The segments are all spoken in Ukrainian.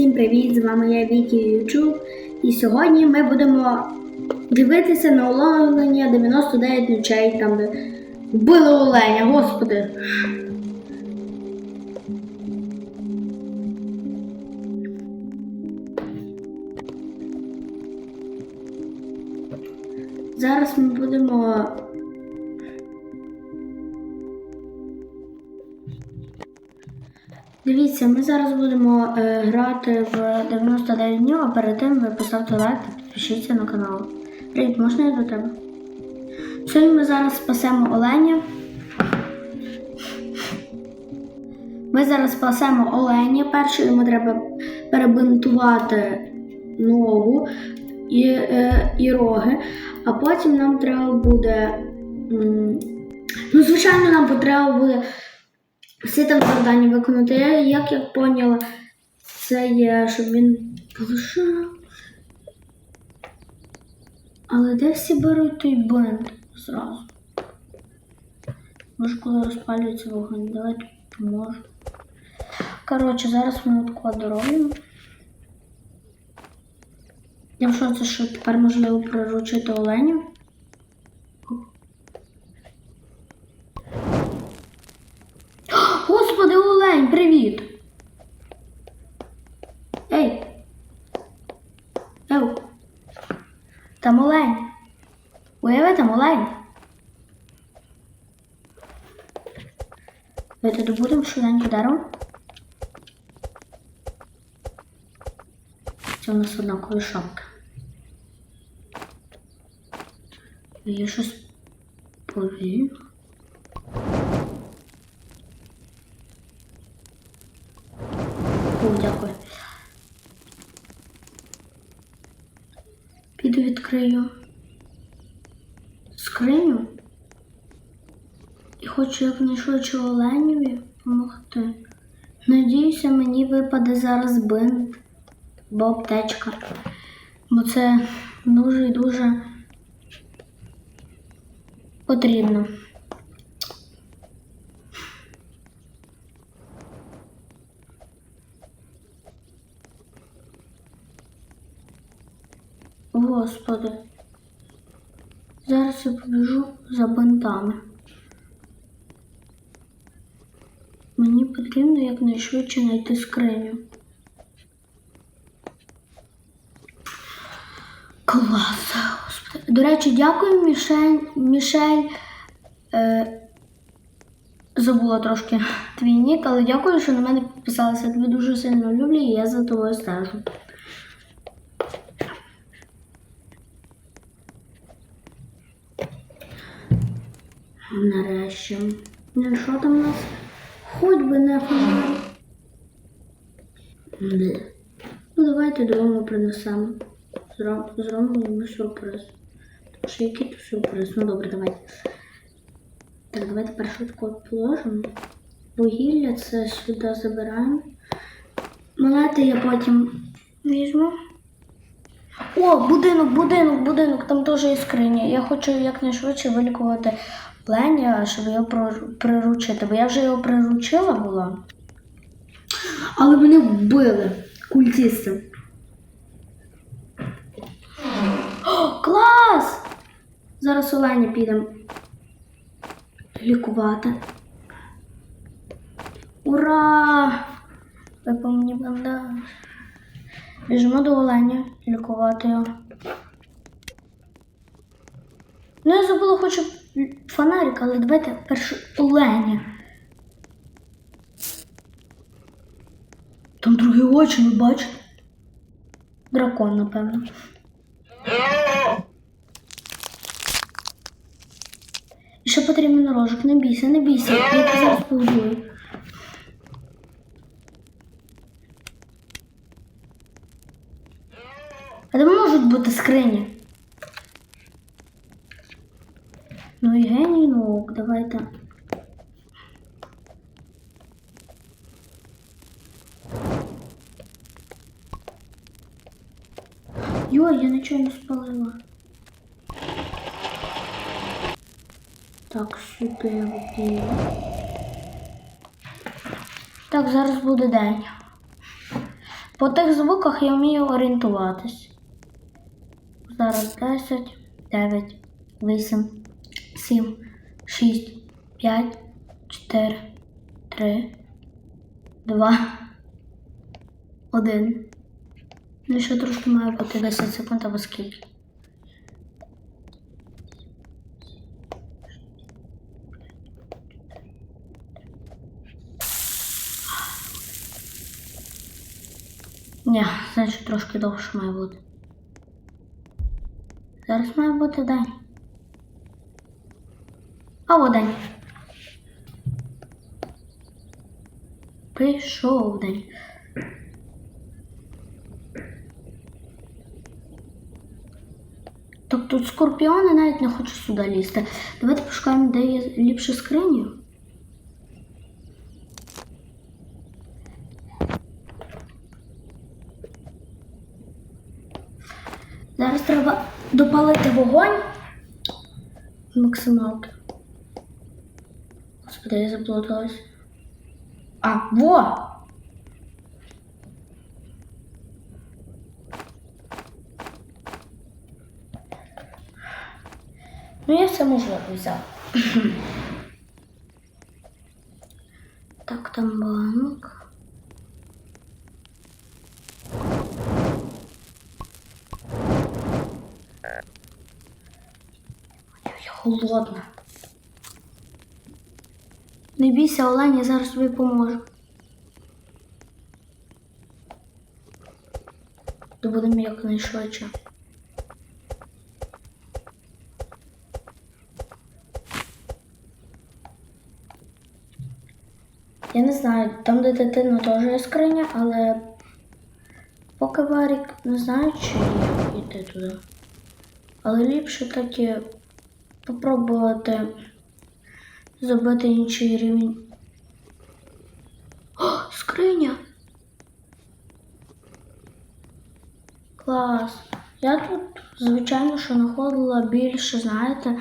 Всім привіт! З вами я Вікі Ютуб. І сьогодні ми будемо дивитися на оновлення 99 ночей, там де вбили оленя, господи. Зараз ми будемо Дивіться, ми зараз будемо е, грати в 99 днів, а перед тим ви поставте лайк та підпишіться на канал. Привіт, можна я до тебе? Сьогодні ми зараз спасемо оленя. Ми зараз спасемо оленя. Перше йому треба перебинтувати ногу і, е, і роги, а потім нам треба буде. Ну, звичайно, нам потреба буде всі там завдання виконати. Я, як я поняла, це є, щоб він полишав. Але де всі беруть той бинт зразу? Може, коли розпалюється вогонь, давайте поможу. Коротше, зараз ми тако доробимо. Я в шоці, що тепер можливо приручити оленів. Господи, олень, привіт! Ей! Ев! Там олень! Уяви, там олень! Давайте добудемо швиденько дерево. Це у нас одна колишанка. Є щось повільно. Дякую. Піду відкрию скриню і хочу якнайшвидше Оленєві допомогти. Надіюся, мені випаде зараз бинт або аптечка. Бо це дуже і дуже потрібно. Господи. Зараз я побіжу за бинтами. Мені потрібно якнайшвидше знайти скриню. Клас, господи. До речі, дякую, Мішель. Мішель. Е, забула трошки твій нік, але дякую, що на мене підписалися. Я тебе дуже сильно люблю і я за тобою стежу. Нарешті. Ну що там у нас? Хоч би не фонарь. Ну давайте додому принесемо. Зробимо сюрприз. Тому що який то сюрприз? Ну добре, давайте. Так, давайте першу таку положимо. Вугілля це сюди забираємо. Монети я потім візьму. О, будинок, будинок, будинок, там теж є скриня. Я хочу якнайшвидше вилікувати Леня, щоб його приручити, бо я вже його приручила була. Але мене вбили культисти. О, клас! Зараз Оленя підемо лікувати. Ура! Ви по мені бандаж. Біжимо до Оленя лікувати його. Ну, я забула, хочу фонарик, але давайте перше Оленя. Там другі очі, ви бачите? Дракон, напевно. І ще потрібен рожок, не бійся, не бійся, я тебе зараз побудую. А де можуть бути скрині? Ну і геній наук, давайте. Йой, я нічого не спалила. Так, сюди окей. Так, зараз буде день. по тих звуках я вмію орієнтуватись. Зараз 10, 9, 8, 7, 6, 5, 4, 3, 2, 1. Ну, ще трошки має бути 10 секунд або скільки. Ні, значить трошки довше має бути. Зараз має бути день. Або день. Прийшов день. Так тут скорпіони навіть не хочуть сюди лізти. Давайте пошукаємо, де є ліпше скрині. Зараз треба допалити вогонь. Максималки. Господи, я заплуталась. А, во! Ну, я все можливо взяв. так, там банк. Я холодна. Не бійся, Олень, я зараз тобі поможу. То будемо якнайшвидше. Я не знаю, там, де дитина теж є скриня, але поки Варік не знаю, чи йти туди. Але ліпше таки попробувати зробити інший рівень. О, скриня! Клас. Я тут, звичайно, що знаходила більше, знаєте,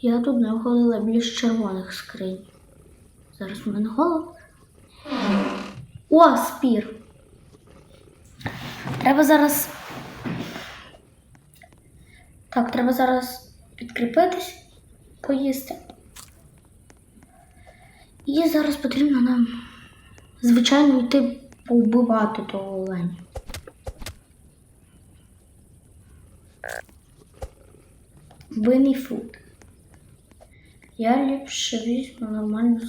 я тут знаходила більш червоних скринь. Зараз у мене голод. О, спір. Треба зараз. Так, треба зараз підкріпитись, поїсти. І зараз потрібно нам, звичайно, йти повбивати того оленя. Винний фуд. Я ліпше візьму нормальну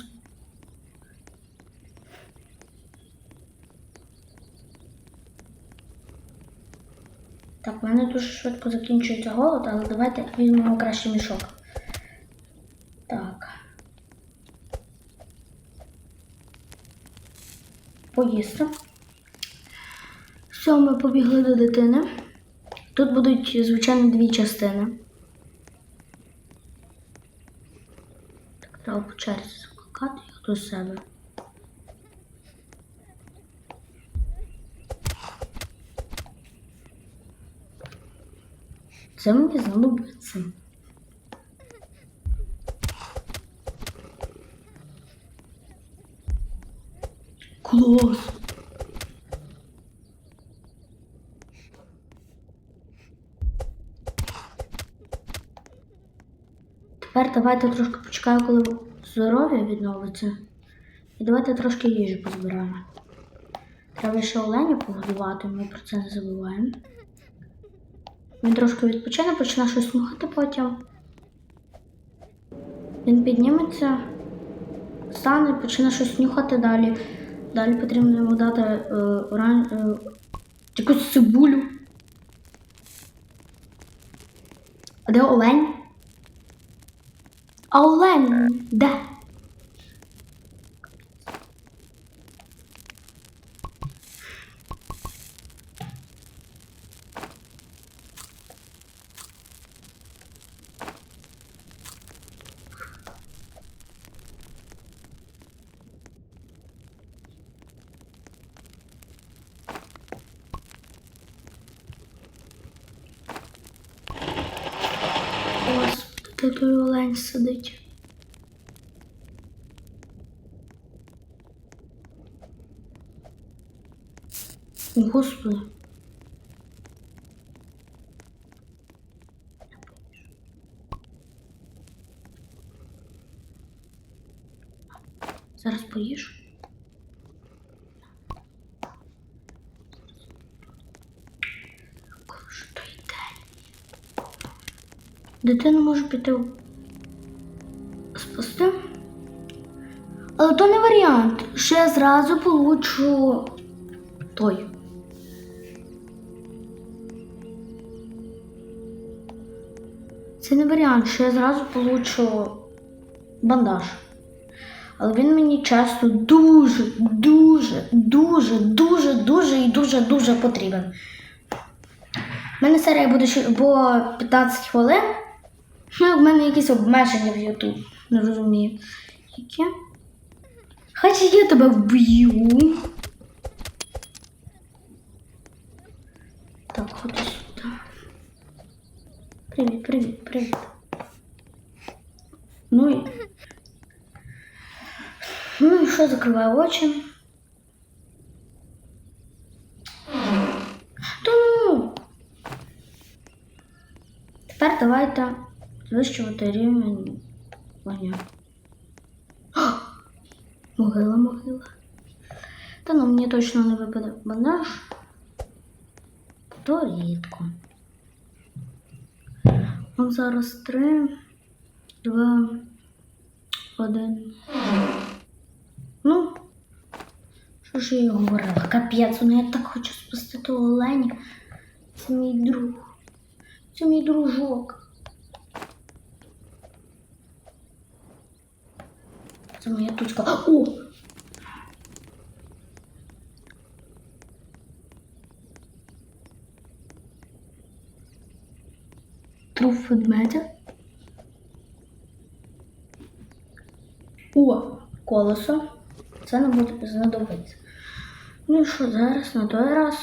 Так, в мене дуже швидко закінчується голод, але давайте візьмемо краще мішок. Так. Поїсти. Все, ми побігли до дитини. Тут будуть, звичайно, дві частини. Так, треба по черзі закликати їх до себе. Це мені знадобиться. Клас! Тепер давайте трошки почекаю, коли здоров'я відновиться. І давайте трошки їжі позбираємо. Треба ще оленя погодувати, ми про це не забуваємо. Він трошки відпочине, почне щось слухати потім. Він підніметься, стане, почне щось нюхати далі. Далі потрібно йому дати е, оран... е, якусь цибулю. А де олень? А олень де? Де той олень сидить? Господи. Зараз поїш. Коли ж той день? Дитина може піти спасти. Але то не варіант. Ще я зразу получу той. Це не варіант, що я зразу получу бандаж. Але він мені часто дуже, дуже, дуже, дуже, дуже і дуже, дуже потрібен. У мене серія буде ще по 15 хвилин. Ну, в мене якісь обмеження в YouTube. Не розумію. Які? Хоч я тебе вб'ю. Так, ходи сюди. Привіт, привіт, привіт. Ну і. Ну і що, закриваю очі. Та ну. Тепер давайте звищувати рівень вогню. А! Могила, могила. Та ну мені точно не випаде бандаж. То рідко. От зараз три, два, один. Ну, що ж я говорила? Капець, ну я так хочу спасти того оленя. Це мій друг. Це мій дружок. Це моя тучка. О! Труп ведмедя. О, колесо. Це нам буде знадобиться. Ну і що зараз на той раз?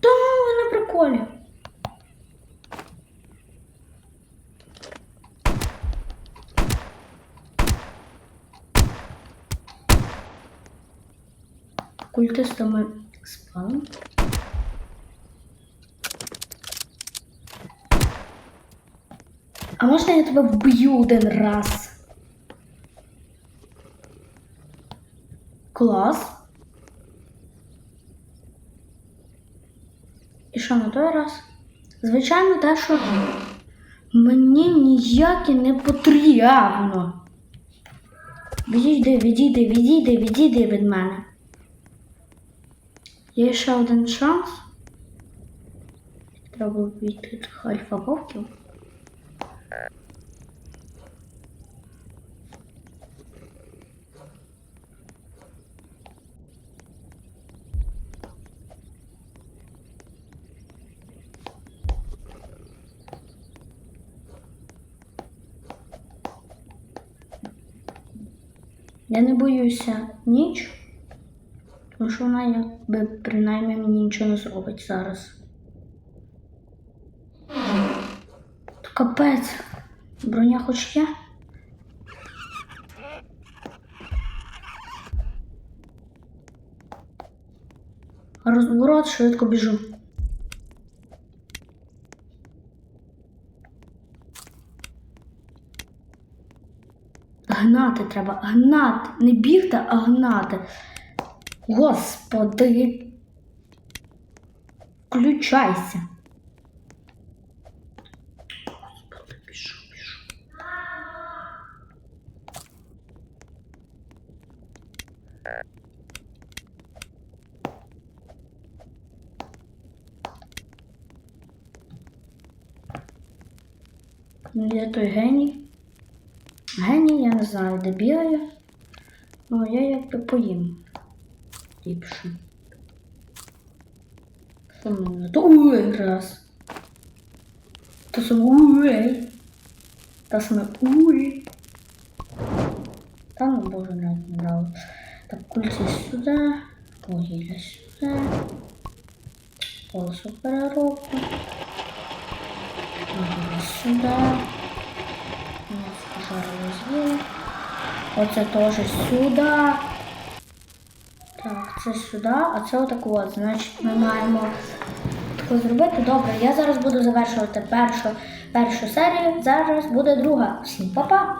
Та ну, ви на приколі. Культистами спали. А можна я тебе вб'ю один раз? Клас. І що на той раз? Звичайно, те, що мені ніяке не потрібно. Відійди, відійди, відійди, відійди від мене. Є ще один шанс. Треба вбити тих альфа-вовків. Я не боюся ніч, Тому що вона якби принаймні мені нічого не зробить зараз. То капець, броня хоч є. Розворот, швидко біжу. Гнати треба, гнати. Не бігти, а гнати. Господи. Включайся. Господи, біжу. Ну, я той геній. Геній, я не знаю, де бігає. Ну, я якби поїм. Ліпше. Що мене? То уй раз. То саме уй. Та саме уй. Та ну боже, навіть не нравилось. Так, кульці сюди. Вугілля сюди. Колесо переробку. Вугілля сюди. Пожарили з'їли. Оце теж сюди. Так, це сюди, а це отак от. Значить, ми маємо таку зробити. Добре, я зараз буду завершувати першу, першу серію. Зараз буде друга. Всім па-па!